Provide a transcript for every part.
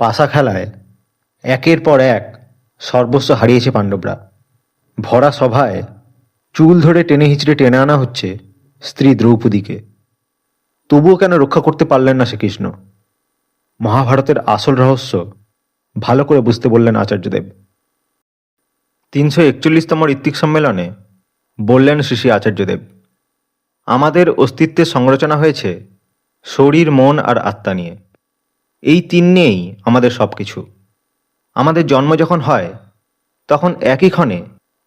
পাশা খেলায় একের পর এক সর্বস্ব হারিয়েছে পাণ্ডবরা। ভরা সভায় চুল ধরে টেনে হিচড়ে টেনে আনা হচ্ছে স্ত্রী দ্রৌপদীকে। তবুও কেন রক্ষা করতে পারলেন না শ্রীকৃষ্ণ? মহাভারতের আসল রহস্য ভালো করে বুঝতে বললেন আচার্যদেব। তিনশো একচল্লিশতম ঋত্বিক সম্মেলনে বললেন শ্রী শ্রী আচার্যদেব, আমাদের অস্তিত্বের সংরচনা হয়েছে শরীর, মন আর আত্মা নিয়ে। এই তিন নিয়েই আমাদের সব কিছু আমাদের জন্ম যখন হয়, তখন একই ক্ষণে,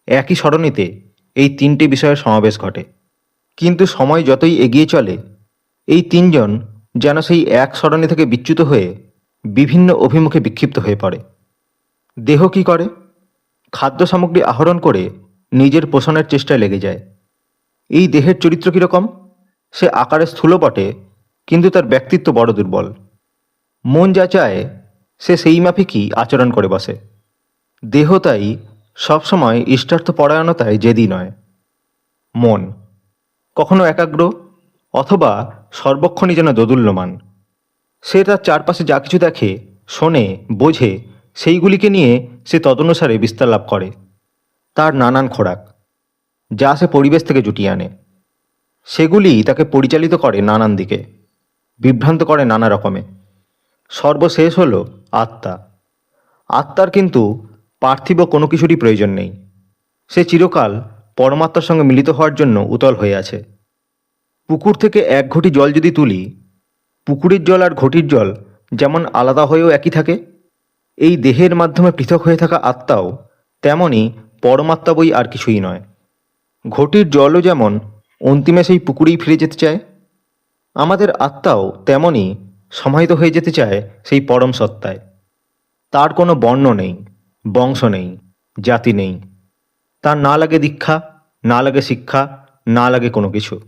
একই সরণিতে এই তিনটি বিষয়ের সমাবেশ ঘটে। কিন্তু সময় যতই এগিয়ে চলে, এই তিনজন যেন সেই এক সরণি থেকে বিচ্যুত হয়ে বিভিন্ন অভিমুখে বিক্ষিপ্ত হয়ে পড়ে। দেহ কি করে? খাদ্য সামগ্রী আহরণ করে নিজের পোষণের চেষ্টায় লেগে যায়। এই দেহের চরিত্র কীরকম সে আকারে স্থূল বটে, কিন্তু তার ব্যক্তিত্ব বড় দুর্বল। মন যা চায়, সে সেই মাফিকই আচরণ করে বসে। দেহ তাই সবসময় ইষ্টার্থ পরায়ণতায় জেদি নয়। মন, কখনো একাগ্র অথবা সর্বক্ষণই যেন দোদুল্যমান। সে তার চারপাশে যা কিছু দেখে, শোনে, বোঝে, সেইগুলিকে নিয়ে সে তদনুসারে বিস্তার লাভ করে। তার নানান খোরাক, যা সে পরিবেশ থেকে জুটিয়ে আনে। সেগুলি তাকে পরিচালিত করে নানান দিকে, বিভ্রান্ত করে নানা রকমে। সর্বশেষ হল আত্মা। আত্মার কিন্তু পার্থিব কোনো কিছুরই প্রয়োজন নেই। সে চিরকাল পরমাত্মার সঙ্গে মিলিত হওয়ার জন্য উতল হয়ে আছে। পুকুর থেকে এক ঘটি জল যদি তুলি, পুকুরের জল আর ঘটির জল যেমন আলাদা হয়েও একই থাকে, এই দেহের মাধ্যমে পৃথক হয়ে থাকা আত্মাও তেমনই পরমাত্মা বই আর কিছুই নয়। ঘটির জলও যেমন অন্তিমে সেই পুকুরেই ফিরে যেতে চায়, আমাদের আত্মাও তেমনই সমাহিত হয়ে যেতে চায় সেই পরম সত্তায়। তার কোনো বর্ণ নেই, বংশ নেই, জাতি নেই। তার না লাগে দীক্ষা, না লাগে শিক্ষা, না লাগে কোনো কিছু।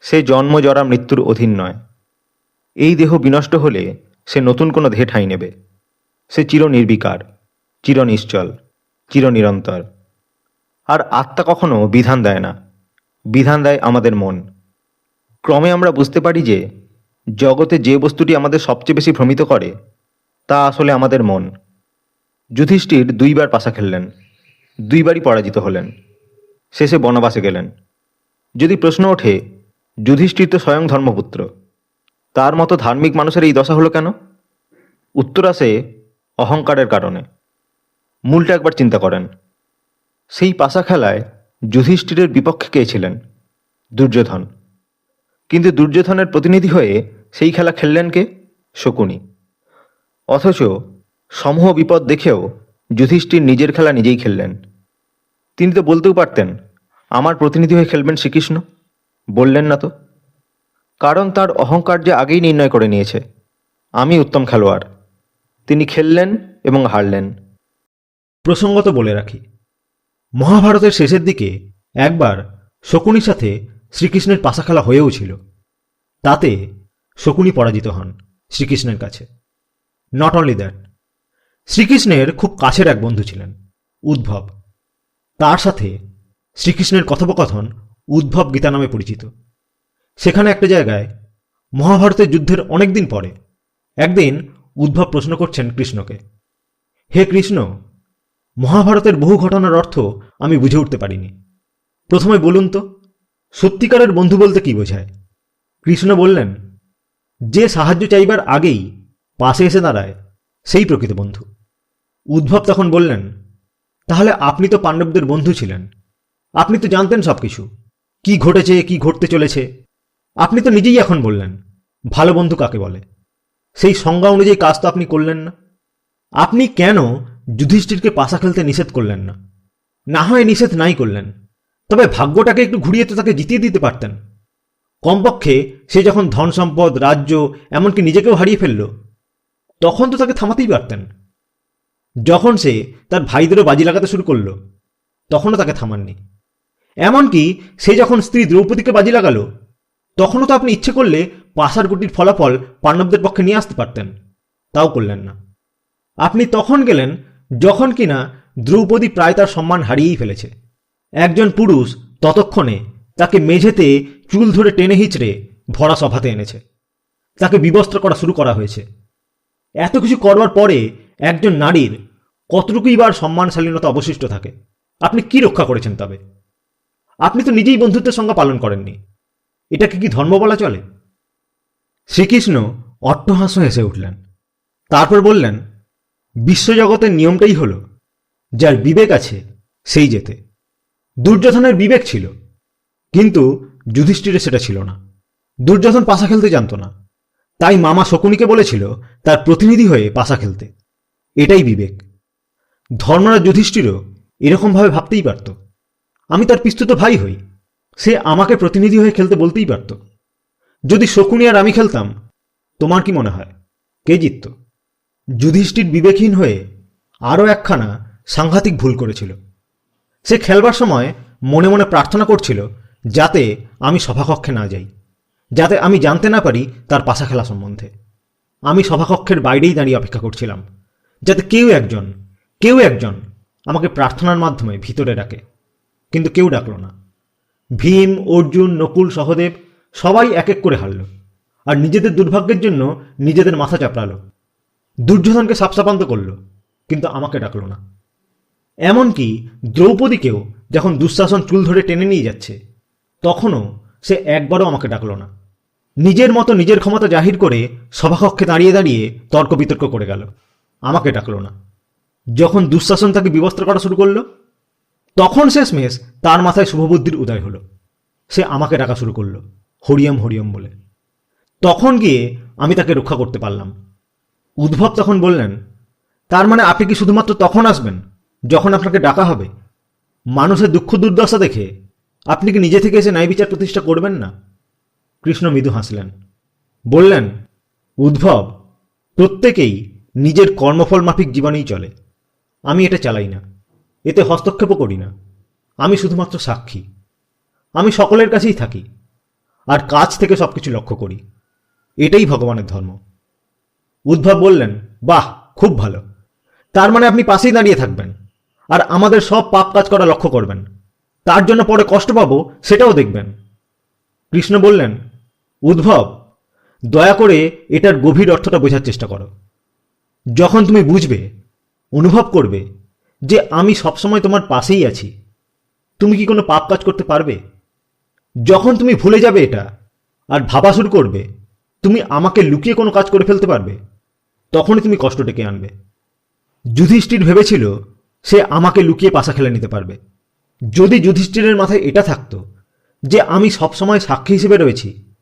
সে জন্ম জরা মৃত্যুর অধীন নয়। এই দেহ বিনষ্ট হলে সে নতুন কোনো দেহে ঠাঁই নেবে। সে চির নির্বিকার, চির নিশ্চল, চির নিরন্তর। আর আত্মা কখনো বিধান দেয় না, বিধান দেয় আমাদের মন। ক্রমে আমরা বুঝতে পারি যে জগতে যে বস্তুটি আমাদের সবচেয়ে বেশি ভ্রমিত করে, তা আসলে আমাদের মন। যুধিষ্ঠির দুইবার পাশা খেললেন, দুইবারই পরাজিত হলেন, শেষে বনবাসে গেলেন। যদি প্রশ্ন ওঠে, যুধিষ্ঠির তো স্বয়ং ধর্মপুত্র, তার মতো ধার্মিক মানুষের এই দশা হলো কেন? উত্তর আসে অহংকারের কারণে। মূলটা একবার চিন্তা করেন। সেই পাশা খেলায় যুধিষ্ঠিরের বিপক্ষে কে ছিলেন? দুর্যোধন। কিন্তু দুর্যোধনের প্রতিনিধি হয়ে সেই খেলা খেললেন কে? শকুনি। অথচ সমূহ বিপদ দেখেও যুধিষ্ঠির নিজের খেলা নিজেই খেললেন। তিনি তো বলতেও পারতেন, আমার প্রতিনিধি হয়ে খেলবেন শ্রীকৃষ্ণ। বললেন না তো। কারণ তার অহংকার যে আগেই নির্ণয় করে নিয়েছে, আমি উত্তম খেলোয়াড়। তিনি খেললেন এবং হারলেন। প্রসঙ্গত বলে রাখি, মহাভারতের শেষের দিকে একবার শকুনির সাথে শ্রীকৃষ্ণের পাশা খেলা হয়েও ছিল। তাতে শকুনি পরাজিত হন শ্রীকৃষ্ণের কাছে। নট অনলি দ্যাট শ্রীকৃষ্ণের খুব কাছের এক বন্ধু ছিলেন, উদ্ভব। তার সাথে শ্রীকৃষ্ণের কথোপকথন উদ্ভব গীতা নামে পরিচিত। সেখানে একটা জায়গায় মহাভারতের যুদ্ধের অনেক দিন পরে একদিন উদ্ভব প্রশ্ন করছেন কৃষ্ণকে, হে কৃষ্ণ, মহাভারতের বহু ঘটনার অর্থ আমি বুঝে উঠতে পারিনি। প্রথমে বলুন তো, সত্যিকারের বন্ধু বলতে কি বোঝায়? কৃষ্ণ বললেন যে সাহায্য চাইবার আগেই পাশে এসে দাঁড়ায়, সেই প্রকৃত বন্ধু। উদ্ভব তখন বললেন, তাহলে আপনি তো পাণ্ডবদের বন্ধু ছিলেন। আপনি তো জানতেন সবকিছু। কি ঘটেছে, কি ঘটতে চলেছে? আপনি তো নিজেই এখন বললেন, ভালো বন্ধু কাকে বলে? সেই সংজ্ঞা অনুযায়ী কাজ তো আপনি করলেন না। আপনি কেন যুধিষ্ঠিরকে পাশা খেলতে নিষেধ করলেন না? না হয় নিষেধ নাই করলেন, তবে ভাগ্যটাকে একটু ঘুরিয়ে তো তাকে জিতিয়ে দিতে পারতেন। কমপক্ষে সে যখন ধন সম্পদ, রাজ্য, এমনকি নিজেকেও হারিয়ে ফেলল, তখন তো তাকে থামাতেই পারতেন। যখন সে তার ভাইদেরও বাজি লাগাতে শুরু করল, তখনও তাকে থামাননি। এমনকি সে যখন স্ত্রী দ্রৌপদীকে বাজি লাগালো, তখনও তো আপনি ইচ্ছে করলে পাশার গুটির ফলাফল পাণ্ডবদের পক্ষে নিয়ে আসতে পারতেন, তাও করলেন না। আপনি তখন গেলেন যখন কিনা দ্রৌপদী প্রায় তার সম্মান হারিয়েই ফেলেছে। একজন পুরুষ ততক্ষণে তাকে মেঝেতে চুল ধরে টেনে হিচড়ে ভরা সভাতে এনেছে। তাকে বিবস্ত্র করা শুরু করা হয়েছে। এত কিছু করবার পরে একজন নারীর কতটুকুই বার সম্মানশালীনতা অবশিষ্ট থাকে? আপনি কি রক্ষা করেছেন তবে? আপনি তো নিজেই বন্ধুত্বের সঙ্গে পালন করেননি। এটাকে কি ধর্ম বলা চলে? শ্রীকৃষ্ণ অট্টহাস্য হেসে উঠলেন। তারপর বললেন, বিশ্বজগতের নিয়মটাই হল, যার বিবেক আছে সেই যেতে। দুর্যোধনের বিবেক ছিল। কিন্তু যুধিষ্ঠিরের সেটা ছিল না। দুর্যোধন পাশা খেলতে জানতো না। তাই মামা শকুনিকে বলেছিল, তার প্রতিনিধি হয়ে পাশা খেলতে। এটাই বিবেক। ধর্মরাজ যুধিষ্ঠিরও এরকমভাবে ভাবতেই পারত। আমি তার পিস্তুত ভাই হই। সে আমাকে প্রতিনিধি হয়ে খেলতে বলতেই পারত। যদি শকুনি আর আমি খেলতাম, তোমার কি মনে হয়? কে জিতত? যুধিষ্ঠির বিবেকহীন হয়ে আরও একখানা সাংঘাতিক ভুল করেছিল। সে খেলবার সময় মনে মনে প্রার্থনা করছিল যাতে আমি সভাকক্ষে না যাই, যাতে আমি জানতে না পারি তার পাশা খেলা সম্বন্ধে। আমি সভাকক্ষের বাইরেই দাঁড়িয়ে অপেক্ষা করছিলাম, যাতে কেউ একজন কেউ একজন আমাকে প্রার্থনার মাধ্যমে ভিতরে ডাকে, কিন্তু কেউ ডাকল না। ভীম, অর্জুন, নকুল, সহদেব সবাই এক এক করে হারল, আর নিজেদের দুর্ভাগ্যের জন্য নিজেদের মাথা চাপড়ালো। দুর্যোধনকে সাপসাপান্ত করল, কিন্তু আমাকে ডাকল না। এমনকি দ্রৌপদীকেও যখন দুঃশাসন চুল ধরে টেনে নিয়ে যাচ্ছে তখনও সে একবারও আমাকে ডাকল না। নিজের মতো নিজের ক্ষমতা জাহির করে সভাকক্ষে দাঁড়িয়ে দাঁড়িয়ে তর্ক বিতর্ক করে গেল। আমাকে ডাকল না। যখন দুঃশাসন তাকে বিবস্ত্র করা শুরু করল, তখন শেষমেশ তার মাথায় শুভবুদ্ধির উদয় হলো। সে আমাকে ডাকা শুরু করল, হরিয়ম হরিয়ম বলে। তখন গিয়ে আমি তাকে রক্ষা করতে পারলাম। উদ্ভব তখন বললেন, তার মানে আপনি কি শুধুমাত্র তখন আসবেন, যখন আপনাকে ডাকা হবে? মানুষের দুঃখ দুর্দশা দেখে আপনি কি নিজে থেকে এসে ন্যায় বিচার প্রতিষ্ঠা করবেন না? কৃষ্ণ মৃদু হাসলেন। বললেন, উদ্ভব, প্রত্যেকেই নিজের কর্মফল মাফিক জীবনেই চলে। আমি এটা চালাই না। এতে হস্তক্ষেপও করি না। আমি শুধুমাত্র সাক্ষী। আমি সকলের কাছেই থাকি আর কাজ থেকে সবকিছু লক্ষ্য করি। এটাই ভগবানের ধর্ম। উদ্ভব বললেন, বাহ, খুব ভালো। তার মানে আপনি পাশেই দাঁড়িয়ে থাকবেন আর আমাদের সব পাপ কাজ করা লক্ষ্য করবেন। তার জন্য পরে কষ্ট পাবো সেটাও দেখবেন। কৃষ্ণ বললেন, উদ্ভব, দয়া করে এটার গভীর অর্থটা বোঝার চেষ্টা করো। যখন তুমি বুঝবে, অনুভব করবে যে আমি সবসময় তোমার পাশেই আছি, তুমি কি কোনো পাপ কাজ করতে পারবে? যখন তুমি ভুলে যাবে এটা আর ভাবা শুরু করবে, তুমি আমাকে লুকিয়ে কোনো কাজ করে ফেলতে পারবে, তখনই তুমি কষ্ট ডেকে আনবে। যুধিষ্ঠির ভেবেছিল সে আমাকে লুকিয়ে পাশা খেলে নিতে পারবে। যদি যুধিষ্ঠিরের মাথায় এটা থাকতো যে আমি সবসময় সাক্ষী হিসেবে রয়েছি,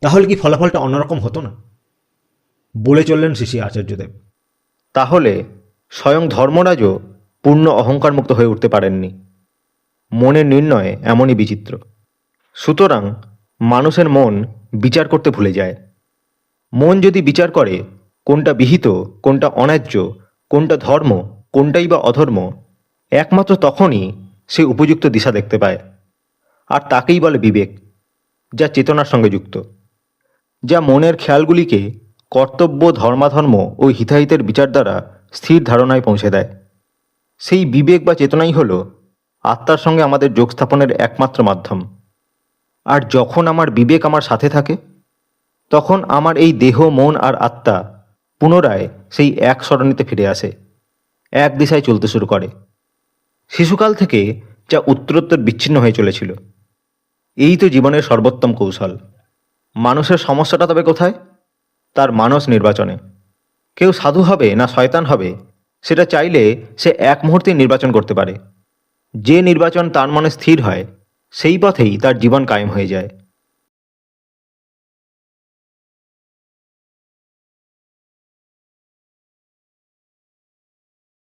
তাহলে কি ফলাফলটা অন্যরকম হতো না? বলে চললেন শ্রী আচার্যদেব। তাহলে স্বয়ং ধর্মরাজও পূর্ণ অহংকারমুক্ত হয়ে উঠতে পারেননি। মনের নির্ণয় এমনই বিচিত্র। সুতরাং মানুষের মন বিচার করতে ভুলে যায়। মন যদি বিচার করে, কোনটা বিহিত, কোনটা অন্যায্য, কোনটা ধর্ম, কোনটাই বা অধর্ম, একমাত্র তখনই সে উপযুক্ত দিশা দেখতে পায়। আর তাকেই বলে বিবেক, যা চেতনার সঙ্গে যুক্ত, যা মনের খেয়ালগুলিকে কর্তব্য, ধর্মাধর্ম ও হিতাহিতের বিচার দ্বারা স্থির ধারণায় পৌঁছে দেয়। সেই বিবেক বা চেতনাই হল আত্মার সঙ্গে আমাদের যোগ স্থাপনের একমাত্র মাধ্যম। আর যখন আমার বিবেক আমার সাথে থাকে, তখন আমার এই দেহ, মন আর আত্মা পুনরায় সেই এক সরণিতে ফিরে আসে, এক দিশায় চলতে শুরু করে। শিশুকাল থেকে যা উত্তরোত্তর বিচ্ছিন্ন হয়ে চলেছিল। এই তো জীবনের সর্বোত্তম কৌশল। মানুষের সমস্যাটা তবে কোথায়? তার মানস নির্বাচনে। কেউ সাধু হবে না শয়তান হবে, সেটা চাইলে সে এক মুহূর্তে নির্বাচন করতে পারে। যে নির্বাচন তার মনে স্থির হয়, সেই পথেই তার জীবন কায়েম হয়ে যায়।